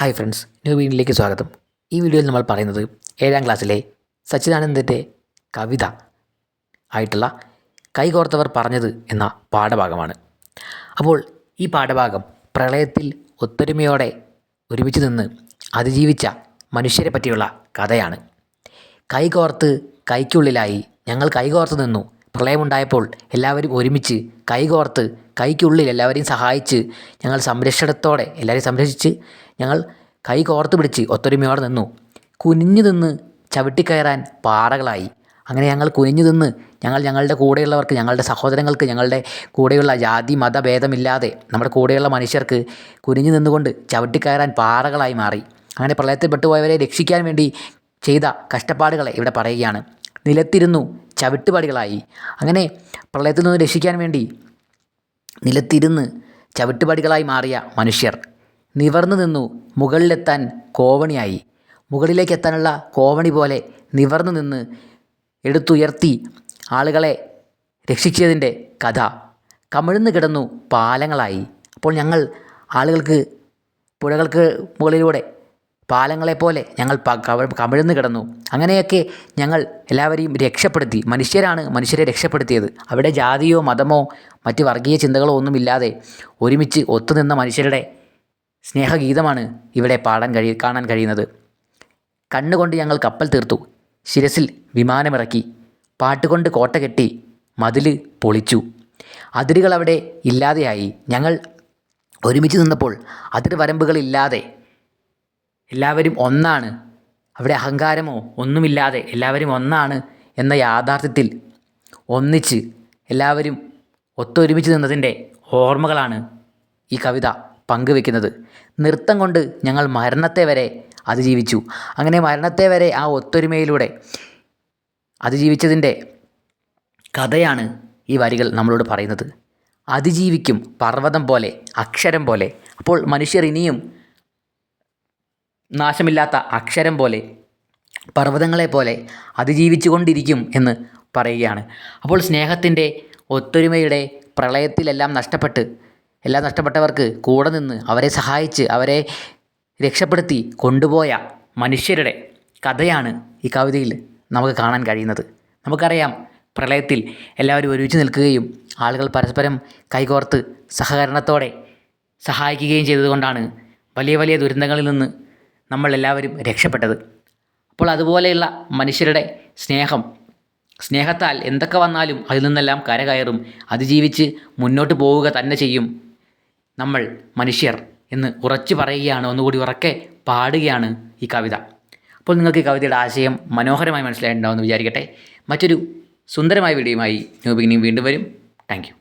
Hi friends new വീഡിയോയിലേക്ക് സ്വാഗതം. ഈ വീഡിയോയിൽ നമ്മൾ പറയുന്നത് ഏഴാം ക്ലാസ്സിലെ സച്ചിദാനന്ദന്റെ കവിത ആയിട്ടുള്ള കൈകോർത്തവർ പറഞ്ഞത് എന്ന പാഠഭാഗമാണ്. അപ്പോൾ ഈ പാഠഭാഗം പ്രളയത്തിൽ ഒത്തൊരുമയോടെ ഒരുമിച്ച് നിന്ന് അതിജീവിച്ച മനുഷ്യരെ പറ്റിയുള്ള കഥയാണ്. കൈകോർത്ത് കൈക്കുള്ളിലായി ഞങ്ങൾ കൈകോർത്ത് നിന്നു പ്രളയമുണ്ടായപ്പോൾ എല്ലാവരും ഒരുമിച്ച് കൈകോർത്ത് കൈക്കുള്ളിൽ എല്ലാവരെയും സഹായിച്ച് ഞങ്ങൾ സംരക്ഷണത്തോടെ എല്ലാവരെയും സംരക്ഷിച്ച് ഞങ്ങൾ കൈ കോർത്ത് പിടിച്ച് ഒത്തൊരുമയോടെ നിന്നു. കുനിഞ്ഞു നിന്ന് ചവിട്ടിക്കയറാൻ പാറകളായി. അങ്ങനെ ഞങ്ങൾ കുനിഞ്ഞു നിന്ന് ഞങ്ങൾ ഞങ്ങളുടെ കൂടെയുള്ളവർക്ക് ഞങ്ങളുടെ സഹോദരങ്ങൾക്ക് ഞങ്ങളുടെ കൂടെയുള്ള ജാതി മതഭേദമില്ലാതെ നമ്മുടെ കൂടെയുള്ള മനുഷ്യർക്ക് കുനിഞ്ഞു നിന്നുകൊണ്ട് ചവിട്ടിക്കയറാൻ പാറകളായി മാറി. അങ്ങനെ പ്രളയത്തിൽ പെട്ടുപോയവരെ രക്ഷിക്കാൻ വേണ്ടി ചെയ്ത കഷ്ടപ്പാടുകളെ ഇവിടെ പറയുകയാണ്. നിലത്തിരുന്നു ചവിട്ടുപടികളായി. അങ്ങനെ പ്രളയത്തിൽ നിന്ന് രക്ഷിക്കാൻ വേണ്ടി നിലത്തിരുന്ന് ചവിട്ടുപാടികളായി മാറിയ മനുഷ്യർ നിവർന്നു നിന്നു മുകളിലെത്താൻ കോവണിയായി. മുകളിലേക്ക് എത്താനുള്ള കോവണി പോലെ നിവർന്നു നിന്ന് എടുത്തുയർത്തി ആളുകളെ രക്ഷിച്ചതിന്റെ കഥ. കമിഴ്ന്നു കിടന്നു പാലങ്ങളായി. അപ്പോൾ ഞങ്ങൾ ആളുകൾക്ക് പുഴകൾക്ക് മുകളിലൂടെ പാലങ്ങളെപ്പോലെ ഞങ്ങൾ കമിഴ്ന്നു കിടന്നു. അങ്ങനെയൊക്കെ ഞങ്ങൾ എല്ലാവരെയും രക്ഷപ്പെടുത്തി. മനുഷ്യരാണ് മനുഷ്യരെ രക്ഷപ്പെടുത്തിയത്. അവിടെ ജാതിയോ മതമോ മറ്റ് വർഗീയ ചിന്തകളോ ഒന്നുമില്ലാതെ ഒരുമിച്ച് ഒത്തുനിന്ന മനുഷ്യരുടെ സ്നേഹഗീതമാണ് ഇവിടെ പാടാൻ കഴി കാണാൻ കഴിയുന്നത്. കണ്ണുകൊണ്ട് ഞങ്ങൾ കപ്പൽ തീർത്തു. ശിരസിൽ വിമാനമിറക്കി. പാട്ടുകൊണ്ട് കോട്ട കെട്ടി മതിൽ പൊളിച്ചു. അതിരുകൾ അവിടെ ഇല്ലാതെയായി. ഞങ്ങൾ ഒരുമിച്ച് നിന്നപ്പോൾ അതിർ വരമ്പുകളില്ലാതെ എല്ലാവരും ഒന്നാണ്. അവിടെ അഹങ്കാരമോ ഒന്നുമില്ലാതെ എല്ലാവരും ഒന്നാണ് എന്ന യാഥാർത്ഥ്യത്തിൽ ഒന്നിച്ച് എല്ലാവരും ഒത്തൊരുമിച്ച് നിന്നതിന്റെ ഓർമ്മകളാണ് ഈ കവിത പങ്കുവെക്കുന്നത്. നൃത്തം കൊണ്ട് ഞങ്ങൾ മരണത്തെ വരെ അതിജീവിച്ചു. അങ്ങനെ മരണത്തെ വരെ ആ ഒത്തൊരുമയിലൂടെ അതിജീവിച്ചതിന്റെ കഥയാണ് ഈ വരികൾ നമ്മളോട് പറയുന്നത്. അതിജീവിക്കും പർവതം പോലെ അക്ഷരം പോലെ. അപ്പോൾ മനുഷ്യർ ഇനിയും നാശമില്ലാത്ത അക്ഷരം പോലെ പർവതങ്ങളെ പോലെ അതിജീവിച്ചു കൊണ്ടിരിക്കും എന്ന് പറയുകയാണ്. അപ്പോൾ സ്നേഹത്തിന്റെ ഒത്തൊരുമയുടെ പ്രളയത്തിലെല്ലാം നഷ്ടപ്പെട്ട് എല്ലാം നഷ്ടപ്പെട്ടവർക്ക് കൂടെ നിന്ന് അവരെ സഹായിച്ച് അവരെ രക്ഷപ്പെടുത്തി കൊണ്ടുപോയ മനുഷ്യരുടെ കഥയാണ് ഈ കവിതയിൽ നമുക്ക് കാണാൻ കഴിയുന്നത്. നമുക്കറിയാം പ്രളയത്തിൽ എല്ലാവരും ഒരുമിച്ച് നിൽക്കുകയും ആളുകൾ പരസ്പരം കൈകോർത്ത് സഹകരണത്തോടെ സഹായിക്കുകയും ചെയ്തതുകൊണ്ടാണ് വലിയ വലിയ ദുരന്തങ്ങളിൽ നിന്ന് നമ്മൾ എല്ലാവരും രക്ഷപ്പെട്ടത്. അപ്പോൾ അതുപോലെയുള്ള മനുഷ്യരുടെ സ്നേഹം സ്നേഹത്താൽ എന്തൊക്കെ വന്നാലും അതിൽ നിന്നെല്ലാം കരകയറും അതിജീവിച്ച് മുന്നോട്ട് പോവുക തന്നെ ചെയ്യും നമ്മൾ മനുഷ്യർ എന്ന് ഉറച്ചു പറയുകയാണ് ഒന്നുകൂടി ഉറക്കെ പാടുകയാണ് ഈ കവിത. അപ്പോൾ നിങ്ങൾക്ക് ഈ കവിതയുടെ ആശയം മനോഹരമായി മനസ്സിലായിട്ടുണ്ടാവുമെന്ന് വിചാരിക്കട്ടെ. മറ്റൊരു സുന്ദരമായ വീഡിയോയുമായി ന്യൂ ബിഗിനിങ് വീണ്ടും വരും. താങ്ക്